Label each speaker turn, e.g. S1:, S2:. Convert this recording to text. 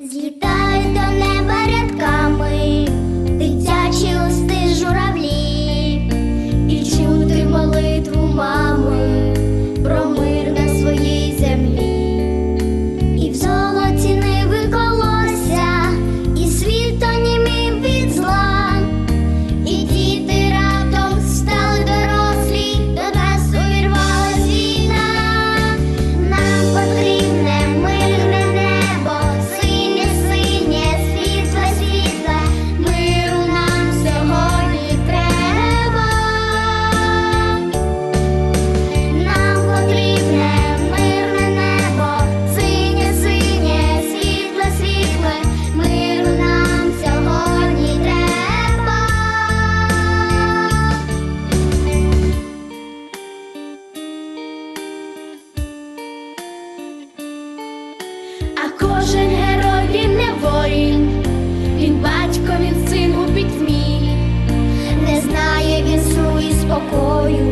S1: злітають до неба. спокою.